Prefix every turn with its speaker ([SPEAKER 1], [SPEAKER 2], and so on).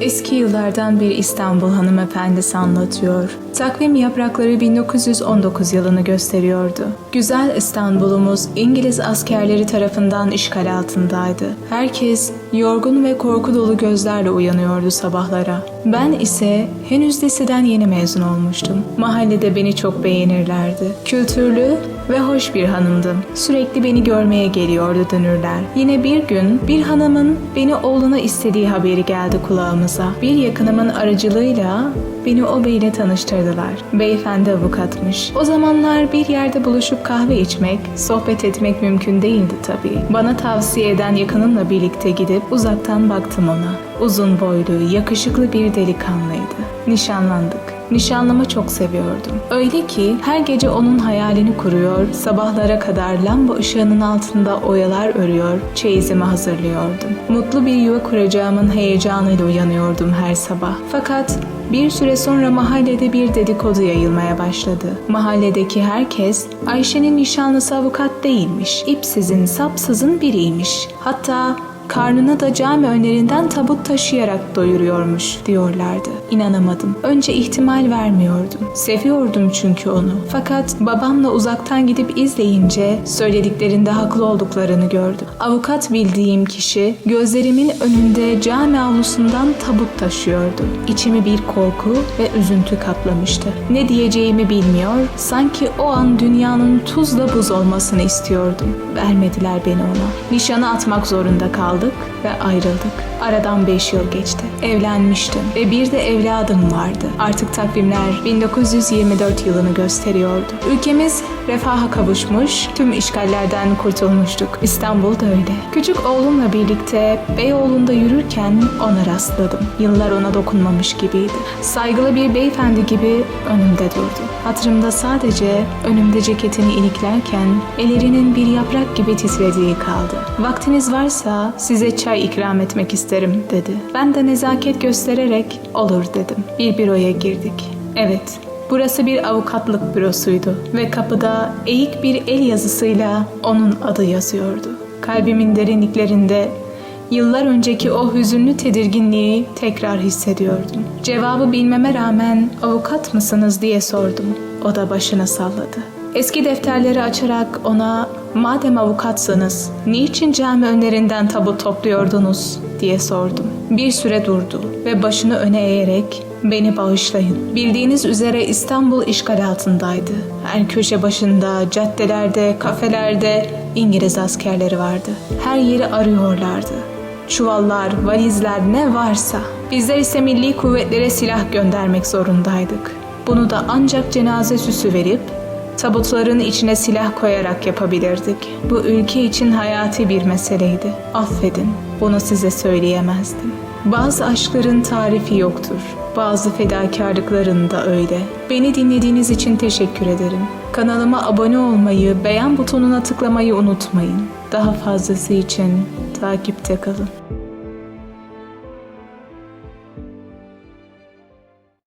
[SPEAKER 1] Eski yıllardan bir İstanbul hanımefendisi anlatıyor. Takvim yaprakları 1919 yılını gösteriyordu. Güzel İstanbul'umuz İngiliz askerleri tarafından işgal altındaydı. Herkes yorgun ve korku dolu gözlerle uyanıyordu sabahlara. Ben ise henüz liseden yeni mezun olmuştum. Mahallede beni çok beğenirlerdi. Kültürlü ve hoş bir hanımdım. Sürekli beni görmeye geliyordu dönürler. Yine bir gün bir hanımın beni oğluna istediği haberi geldi kulağımıza. Bir yakınımın aracılığıyla beni o beyle tanıştırdılar. Beyefendi avukatmış. O zamanlar bir yerde buluşup kahve içmek, sohbet etmek mümkün değildi tabii. Bana tavsiye eden yakınımla birlikte gidip uzaktan baktım ona. Uzun boylu, yakışıklı bir delikanlıydı. Nişanlandık. Nişanlımı çok seviyordum. Öyle ki her gece onun hayalini kuruyor, sabahlara kadar lamba ışığının altında oyalar örüyor, çeyizimi hazırlıyordum. Mutlu bir yuva kuracağımın heyecanıyla uyanıyordum her sabah. Fakat bir süre sonra mahallede bir dedikodu yayılmaya başladı. Mahalledeki herkes Ayşe'nin nişanlısı avukat değilmiş, ipsizin, sapsızın biriymiş. Hatta karnına da cami önlerinden tabut taşıyarak doyuruyormuş diyorlardı. İnanamadım. Önce ihtimal vermiyordum. Seviyordum çünkü onu. Fakat babamla uzaktan gidip izleyince söylediklerinde haklı olduklarını gördüm. Avukat bildiğim kişi gözlerimin önünde cami avlusundan tabut taşıyordu. İçimi bir korku ve üzüntü kaplamıştı. Ne diyeceğimi bilmiyor, sanki o an dünyanın tuzla buz olmasını istiyordum. Vermediler beni ona. Nişanı atmak zorunda kaldık ve ayrıldık. Aradan 5 yıl geçti. Evlenmiştim ve bir de evladım vardı. Artık takvimler 1924 yılını gösteriyordu. Ülkemiz refaha kavuşmuş, tüm işgallerden kurtulmuştuk. İstanbul da öyle. Küçük oğlumla birlikte Beyoğlu'nda yürürken ona rastladım. Yıllar ona dokunmamış gibiydi. Saygılı bir beyefendi gibi önümde durdu. Hatırımda sadece önümde ceketini iliklerken ellerinin bir yaprak gibi titrediği kaldı. Vaktiniz varsa size çay ikram etmek isterim dedi. Ben de nezaket göstererek olur dedim. Bir büroya girdik. Evet, Burası bir avukatlık bürosuydu ve kapıda eğik bir el yazısıyla onun adı yazıyordu. Kalbimin derinliklerinde yıllar önceki o hüzünlü tedirginliği tekrar hissediyordum. Cevabı bilmeme rağmen avukat mısınız diye sordum. O da başını salladı. Eski defterleri açarak ona madem avukatsanız niçin cami önlerinden tabut topluyordunuz diye sordum. Bir süre durdu ve başını öne eğerek beni bağışlayın. Bildiğiniz üzere İstanbul işgal altındaydı. Her köşe başında, caddelerde, kafelerde İngiliz askerleri vardı. Her yeri arıyorlardı. Çuvallar, valizler ne varsa. Bizler ise milli kuvvetlere silah göndermek zorundaydık. Bunu da ancak cenaze süsü verip tabutların içine silah koyarak yapabilirdik. Bu ülke için hayati bir meseleydi. Affedin, bunu size söyleyemezdim. Bazı aşkların tarifi yoktur. Bazı fedakarlıkların da öyle. Beni dinlediğiniz için teşekkür ederim. Kanalıma abone olmayı, beğen butonuna tıklamayı unutmayın. Daha fazlası için takipte kalın.